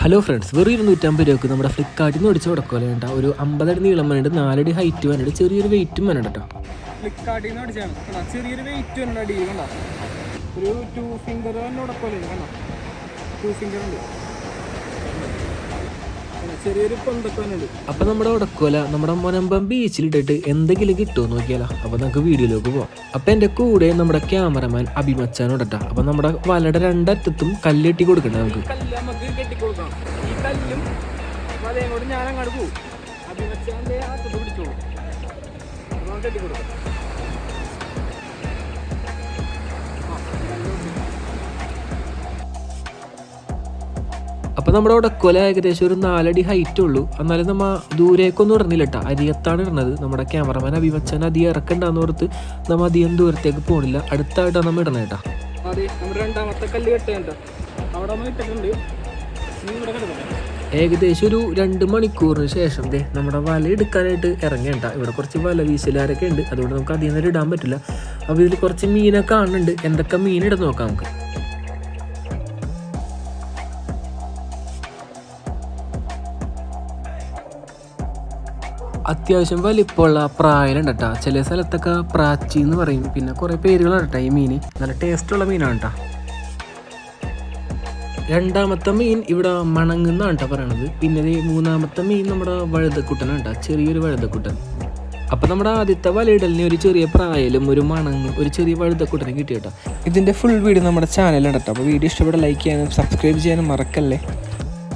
Hello friends വെറും ഇരുന്നൂറ്റമ്പത് രൂപയ്ക്ക് നമ്മുടെ ഫ്ലിപ്കാർട്ടിൽ നിന്ന് ഒടിച്ച് കൊടുക്കുക കേട്ടോ ഒരു അമ്പതടി നീളം വേണ്ട നാലടി ഹൈറ്റ് വേണ്ട ചെറിയൊരു വെയിറ്റും വേണം കേട്ടോ ഫ്ലിപ്കാർട്ടിൽ നിന്ന് അടിച്ചാണ് ചെറിയൊരു വെയിറ്റ് അടിയിൽ കണ്ടോ? ഒരു ടു ഫിംഗർ തന്നെ ടു ഫിംഗർ ഉണ്ട്. അപ്പൊ നമ്മുടെ ഉടക്കോല നമ്മുടെ മുനമ്പം ബീച്ചിലിട്ടിട്ട് എന്തെങ്കിലും കിട്ടുമോ നോക്കിയാലോ. അപ്പൊ നമുക്ക് വീഡിയോയിലേക്ക് പോവാം. അപ്പൊ എന്റെ കൂടെ നമ്മുടെ ക്യാമറമാൻ അഭിമച്ചാനോടട്ടാ അപ്പൊ അപ്പം നമ്മുടെ വലയുടെ രണ്ടറ്റത്തും കല്ലെട്ടി കൊടുക്കണ്ടേ നമുക്ക്. കെട്ടിക്കൊടുക്കണം. ഈ കല്ലും വലയും കൂടി ഞാൻ അങ്ങോട്ട് പോകും ആ അറ്റത്ത് പിടിച്ചോളൂ. അപ്പോൾ നമുക്ക് കെട്ടിക്കൊടുക്കാം. അപ്പം നമ്മുടെ കൊല ഏകദേശം ഒരു നാലടി ഹൈറ്റ് ഉള്ളൂ. എന്നാലും നമ്മ ദൂരേക്കൊന്നും ഇടുന്നില്ല കേട്ടോ അരിയത്താണ് ഇടുന്നത്. നമ്മുടെ ക്യാമറമാൻ അഭിമച്ചൻ അധികം ഇറക്കണ്ടെന്ന് ഓർത്ത് നമ്മ അധികം ദൂരത്തേക്ക് പോകണില്ല അടുത്തായിട്ടാണ് നമ്മൾ ഇടണേട്ടാ അതെ നമ്മുടെ രണ്ടാമത്തെ കല്ല് കെട്ടേണ്ട. അവിടെ നമ്മൾ ഇട്ടിട്ടുണ്ട്. ഏകദേശം ഒരു രണ്ട് മണിക്കൂറിന് ശേഷം ദേ നമ്മുടെ വല എടുക്കാനായിട്ട് ഇറങ്ങേണ്ട ഇവിടെ കുറച്ച് വല വീശലാരൊക്കെ ഉണ്ട്. അതുകൊണ്ട് നമുക്ക് അധികം നേരം ഇടാൻ പറ്റില്ല. അപ്പോൾ ഇതിൽ കുറച്ച് മീനൊക്കെ കാണുന്നുണ്ട്. എന്തൊക്കെ മീൻ ഇടുന്ന നോക്കാം നമുക്ക്. അത്യാവശ്യം വലിപ്പമുള്ള പ്രായലുണ്ട് കേട്ടോ. ചില സ്ഥലത്തൊക്കെ പ്രാച്ചി എന്ന് പറയും. പിന്നെ കുറേ പേരുകളാണ് കേട്ടോ ഈ മീൻ. നല്ല ടേസ്റ്റുള്ള മീനാണ് കേട്ടോ. രണ്ടാമത്തെ മീൻ ഇവിടെ മണങ്ങുന്നാണ് കേട്ടോ പറയണത്. പിന്നെ മൂന്നാമത്തെ മീൻ നമ്മുടെ വഴുതക്കുട്ടനാണ് കേട്ടോ ചെറിയൊരു വഴുതക്കുട്ടൻ. അപ്പം നമ്മുടെ ആദ്യത്തെ വലയിടലിന് ഒരു ചെറിയ പ്രായലും ഒരു മണങ്ങ് ഒരു ചെറിയ വഴുതക്കുട്ടനും കിട്ടി ഇതിന്റെ ഫുൾ വീഡിയോ നമ്മുടെ ചാനലുണ്ട് കേട്ടോ അപ്പോൾ വീഡിയോ ഇഷ്ടപ്പെട്ട ലൈക്ക് ചെയ്യാനും സബ്സ്ക്രൈബ് ചെയ്യാനും മറക്കല്ലേ?